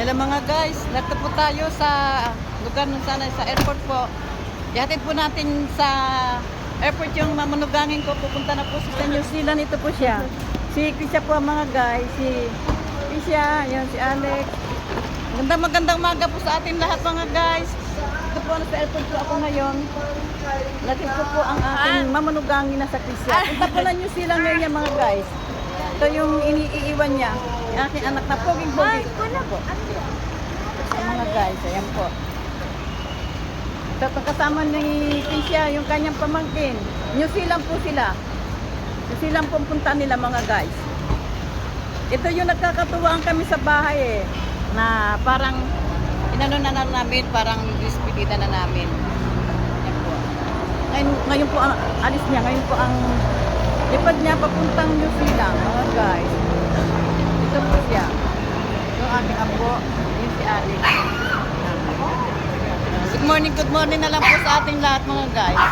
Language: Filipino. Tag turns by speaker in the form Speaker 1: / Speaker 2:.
Speaker 1: Hello mga guys, narito po tayo sa lugar nun sana sa airport po. Ihatid po natin sa airport yung mamanugangin ko. Pupunta na po sa New Zealand. Ito po siya. Si Krisha po mga guys. Si Krisha, yan si Alex. Maganda magandang umaga po sa atin lahat mga guys. Ito po sa airport po ako ngayon. Natin ko po ang aking mamanugangin na sa Krisha. Punta po na New Zealand ngayon mga guys. Ito yung iniiwan niya. Yung aking anak na poging-pogi. Po. Ito mga guys, ayan po. Ito itong kasama ni Tisha, yung kanyang pamangkin. New Zealand po sila. New Zealand punta nila mga guys. Ito yung nagkakatuwaan kami sa bahay eh. Na parang inano na na namin, parang despedida na namin. Ayan po. Ngayon, ngayon po ang alis niya, ngayon po ang lipad niya papuntang New Zealand mga guys. Ating apo, yun si Alex. Good morning, good morning na lang po sa ating lahat mga guys.